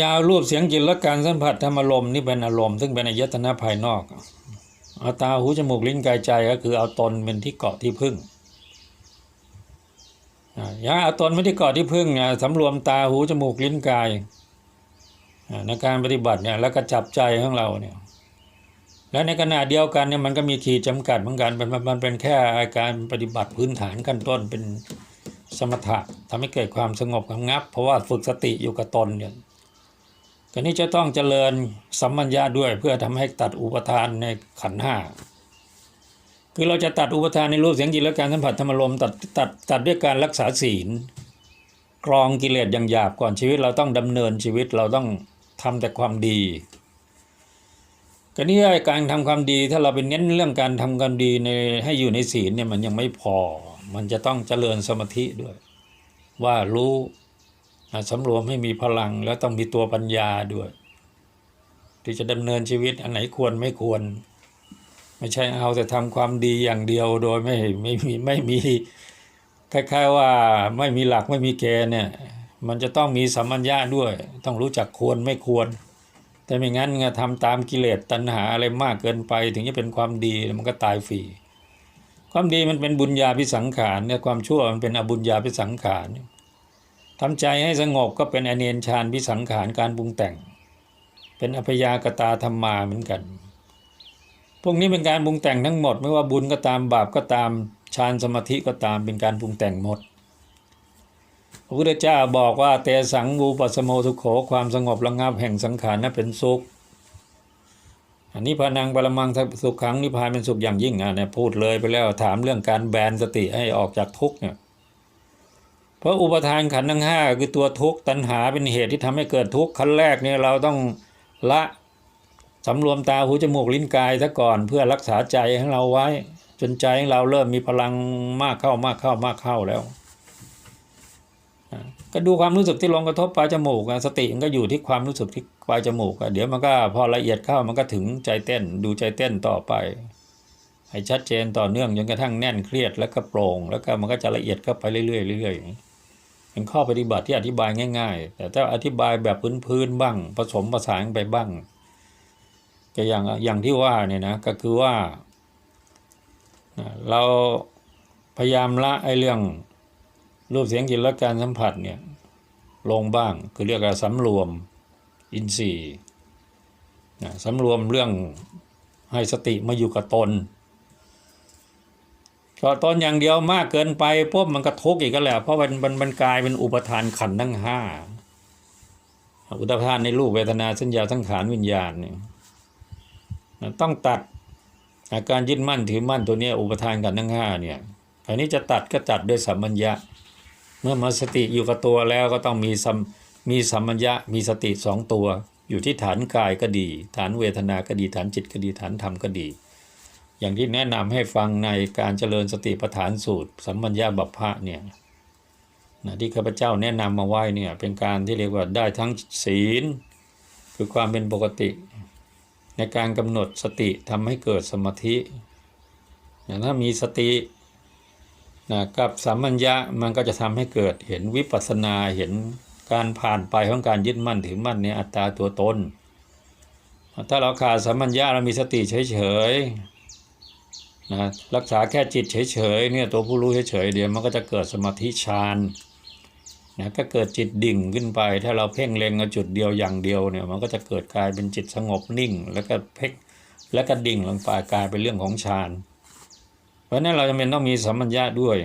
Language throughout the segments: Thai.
ยาวรูปเสียงกลิ่นและการสัมผัสธรรมอารมณ์นี่เป็นอารมณ์ซึ่งเป็นอายตนะภายนอกเอาตาหูจมูกลิ้นกายใจก็คือเอาตนเป็นที่เกาะที่พึ่งอย่างเอาตนไม่ที่เกาะที่พึ่งเนี่ยสำรวมตาหูจมูกลิ้นกายในการปฏิบัติเนี่ยแล้วก็จับใจของเราเนี่ยและในขณะเดียวกันเนี่ยมันก็มีขีดจำกัดเหมือนกันมันมันเป็นแค่อาการปฏิบัติพื้นฐานขั้นต้นเป็นสมถะทำให้เกิดความสงบระงับ เพราะว่าฝึกสติอยู่กับตนเนี่ย ก็นี้จะต้องเจริญสัมมัญญาด้วยเพื่อทำให้ตัดอุปทานในขันห้าคือเราจะตัดอุปทานในรูปเสียงกลิ่นและการสัมผัสธรรมลมตัดตัดตัดด้วยการรักษาศีลกรองกิเลสอย่างหยาบก่อนชีวิตเราต้องดำเนินชีวิตเราต้องทำแต่ความดีก็นี่การทำความดีถ้าเราไปเน้นเรื่องการทำความดีในให้อยู่ในศีลเนี่ยมันยังไม่พอ มันจะต้องเจริญสมาธิด้วย ว่ารู้ สำรวมให้มีพลังแล้วต้องมีตัวปัญญาด้วย ที่จะดำเนินชีวิตอันไหนควรไม่ควร ไม่ใช่เอาแต่ทำความดีอย่างเดียวโดยไม่ไม่มีไม่มีคล้ายๆว่าไม่มีหลักไม่มีเกณฑ์เนี่ย มันจะต้องมีสัมมัญญาด้วย ต้องรู้จักควรไม่ควร แต่ไม่งั้นไงทำตามกิเลสตัณหาอะไรมากเกินไป ถึงจะเป็นความดีมันก็ตายฟรีความดีมันเป็นบุญญาพิสังขารเนี่ยความชั่วมันเป็นอบุญญาพิสังขาร ทำใจให้สงบก็เป็นอเนนชานพิสังขารการปรุงแต่ง เป็นอัพยากตาธรรมาเหมือนกัน พวกนี้เป็นการปรุงแต่งทั้งหมด ไม่ว่าบุญก็ตามบาปก็ตามฌานสมาธิก็ตามเป็นการปรุงแต่งหมดพระพุทธเจ้าบอกว่าเตสังวูปสโมทุโขความสงบระงับแห่งสังขารนั้นเป็นสุข อันนี้พานังปรมังสุขขังนิพพานเป็นสุขอย่างยิ่งอะเนี่ยพูดเลยไปแล้วถามเรื่องการแบนสติให้ออกจากทุกเนี่ย เพราะอุปทานขันธ์ทั้งห้าคือตัวทุกข์ตัณหาเป็นเหตุที่ทำให้เกิดทุกข์ขั้นแรกเนี่ยเราต้องละสำรวมตาหูจมูกลิ้นกายซะก่อนเพื่อรักษาใจของเราไว้ จนใจของเราเริ่มมีพลังมากเข้ามากเข้ามากเข้าแล้วก็ดูความรู้สึกที่ลงกระทบปลายจมูกสติมันก็อยู่ที่ความรู้สึกที่ปลายจมูกเดี๋ยวมันก็พอละเอียดเข้ามันก็ถึงใจเต้น ดูใจเต้นต่อไป ให้ชัดเจนต่อเนื่องจนกระทั่งแน่นเครียดแล้วก็โปร่ง แล้วก็มันก็จะละเอียดเข้าไปเรื่อยๆเรื่อยๆอย่างนี้ เป็นข้อปฏิบัติที่อธิบายง่าย ๆ แต่ถ้าอธิบายแบบพื้นๆบ้าง ผสมผสานไปบ้างก็อย่างอย่างที่ว่าเนี่ยนะก็คือว่า เราพยายามละไอ้เรื่องรูปเสียงกลิ่นและการสัมผัสเนี่ยลงบ้างคือเรียกว่าสำรวมอินทรีย์นะสำรวมเรื่องให้สติมาอยู่กับตน ก็ตนอย่างเดียวมากเกินไปปุ๊บมันก็ทุกข์อีกก็แหละ เพราะมันมันมันกลายเป็นอุปทานขันธ์ทั้งห้าอุปทานในรูปเวทนาสัญญาสังขารวิญญาณเนี่ยต้องตัดอาการยึดมั่นถือมั่นตัวนี้อุปทานขันธ์ทั้งห้าเนี่ยอันนี้จะตัดก็ตัดด้วยสัมมัญญะ เมื่อมาสติอยู่กับตัวแล้วก็ต้องมีสัมมีสัมมัญญะมีสติสองตัว อยู่ที่ฐานกายก็ดี ฐานเวทนาก็ดีฐานจิตก็ดีฐานธรรมก็ดี อย่างที่แนะนำให้ฟังในการเจริญสติปัฏฐานสูตร สัมมัญญาบัพพะเนี่ยนะที่ข้าพเจ้าแนะนำมาไว้เนี่ยเป็นการที่เรียกว่าได้ทั้งศีล คือความเป็นปกติ ในการกำหนดสติทำให้เกิดสมาธินะถ้ามีสตินะกับสัมมัญญะมันก็จะทำให้เกิดเห็นวิปัสสนาเห็นการผ่านไปของการยึดมั่นถือมั่นในอัตตาตัวตน ถ้าเราขาดสัมมัญญะเรามีสติเฉยๆ นะรักษาแค่จิตเฉยๆเนี่ยตัวผู้รู้เฉยๆเดี๋ยวมันก็จะเกิดสมาธิฌานนะก็เกิดจิตดิ่งขึ้นไป ถ้าเราเพ่งเล็งจุดเดียวอย่างเดียวเนี่ยมันก็จะเกิดกลายเป็นจิตสงบนิ่ง แล้วก็เพ่งแล้วก็ดิ่งลงไปกลายเป็นเรื่องของฌานเพราะนั้นเราจำเป็นต้องมีสัมมัญญาด้วย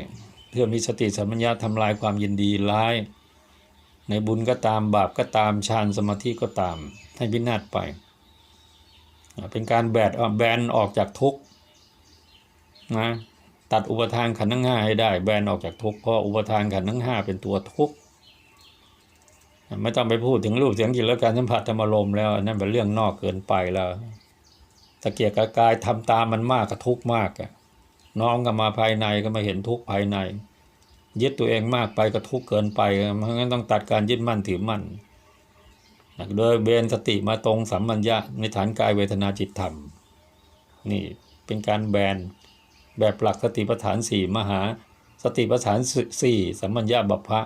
เพื่อมีสติสัมมัญญาทำลายความยินดีร้าย ในบุญก็ตามบาปก็ตามฌานสมาธิก็ตามให้พินาศไป เป็นการแบดแบนออกจากทุกข์ นะตัดอุปทานขันธ์ทั้งห้าให้ได้ แบนออกจากทุกข์เพราะอุปทานขันธ์ทั้งห้าเป็นตัวทุกข์ไม่ต้องไปพูดถึงรูปเสียงกลิ่นและการสัมผัสธรรมารมแล้วนั่นเป็นเรื่องนอกเกินไปแล้วตะเกียกตะกายทำตามมันมากก็ทุกข์มากอะน้อมกันมาภายในก็มาเห็นทุกข์ภายใน ยึดตัวเองมากไปก็ทุกข์เกินไปเพราะงั้นต้องตัดการยึดมั่นถือมั่นโดยเบนสติมาตรงสัมมัญญะในฐานกายเวทนาจิตธรรม นี่เป็นการแบน แบบหลักสติปัฏฐานสี่มหา สติปัฏฐานสี่สัมมัญญาบัพพะ